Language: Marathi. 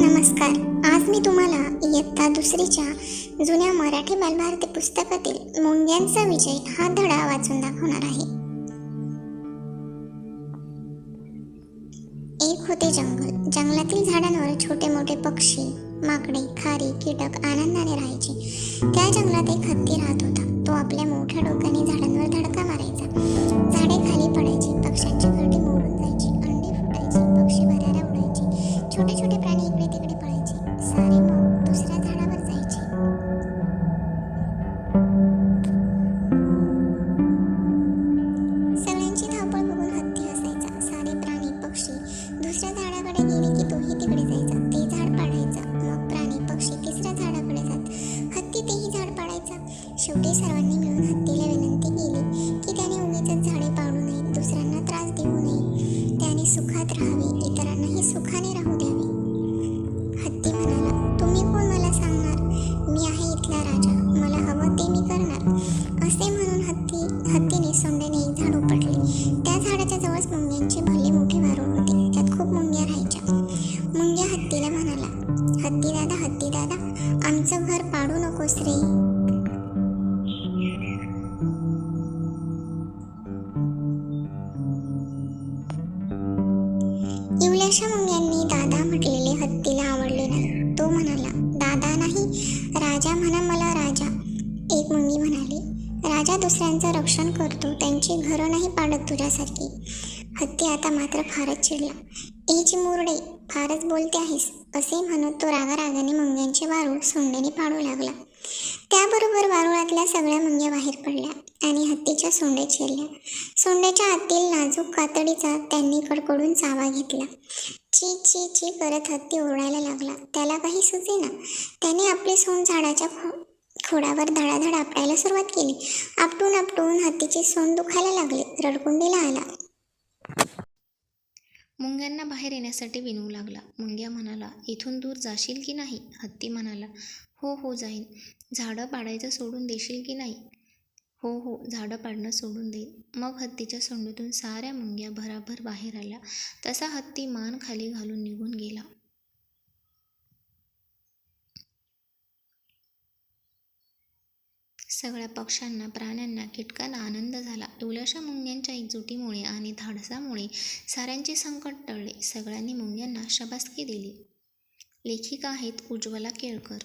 नमस्कार. आज मी तुम्हाला इयत्ता दुसरीच्या जुन्या मराठी बालभारती पुस्तकातील मुंग्यांचा विजय हा धडा वाचून दाखवणार आहे. एक होते जंगल. जंगलातील झाडांवर छोटे मोठे पक्षी माकडे खारी कीटक आनंदाने राहायचे. त्या जंगलात एक हत्ती शेवटी सर्वांनी मिळून हत्तीला विनंती केली की त्याने उगीच झाडे पाडू नयेत दुसऱ्यांना त्रास देऊ नये. त्याने सुखात राहावे इतरांनाही सुखाने राहू द्यावे. हत्ती म्हणाला तुम्ही कोण मला सांगणार? मी आहे इथला राजा. मला हवं ते मी करणार. असे म्हणून हत्ती हत्तीने सोंडेने एक झाड उपटले. त्या झाडाच्या जवळच मुंग्यांचे भले मोठे वारूळ होते. त्यात खूप मुंग्या राहायच्या. मुंग्या हत्तीला म्हणाला हत्ती दादा हत्ती दादा आमचं घर पाडू नकोस रे. इवल्याशा मुंग्यांनी दादा म्हटलेले हत्तीला आवडले नाही. तो म्हणाला दादा नाही राजा म्हणा मला राजा. एक मुंगी म्हणाली राजा दुसऱ्यांचं रक्षण करतो त्यांची घरं नाही पाडत तुझ्यासारखी. हत्ती आता मात्र फारच चिडला ए चिमुरडे फारच बोलते आहेस असे म्हणत तो रागारागाने मुंग्यांचे वारूळ सोंडेने पाडू लागला. त्याबरोबर वारुळातल्या सगळ्या मुंग्या बाहेर पडल्या आणि हत्तीच्या सोंडे चिरल्या. सोंड्याच्या आतील नाजूक कातडीचा त्यांनी कडकडून चावा घेतला. ची ची ची करत हत्ती ओरडायला लागला. त्याला काही सुचेना त्याने आपले सोंड झाडाच्या खो खोडावर धडाधड आपटायला सुरुवात केली. आपटून आपटून हत्तीचे सोंड दुखायला लागले. रडकुंडीला आला. मुंग्यांना बाहेर येण्यासाठी विनवू लागला. मुंग्या म्हणाला इथून दूर जाशील की नाही? हत्ती म्हणाला हो हो जाईन. झाडं पाडायचं सोडून देशील की नाही? हो हो झाडं पाडणं सोडून देईन. मग हत्तीच्या सोंडीतून साऱ्या मुंग्या भराभर बाहेर आल्या. तसा हत्ती मान खाली घालून निघून गेला. सगळ्या पक्ष्यांना प्राण्यांना कीटकांना आनंद झाला. इवल्याशा मुंग्यांच्या एकजुटीमुळे आणि धाडसामुळे साऱ्यांचे संकट टळले. सगळ्यांनी मुंग्यांना शबासकी दिली. लेखिका आहेत उज्ज्वला केळकर.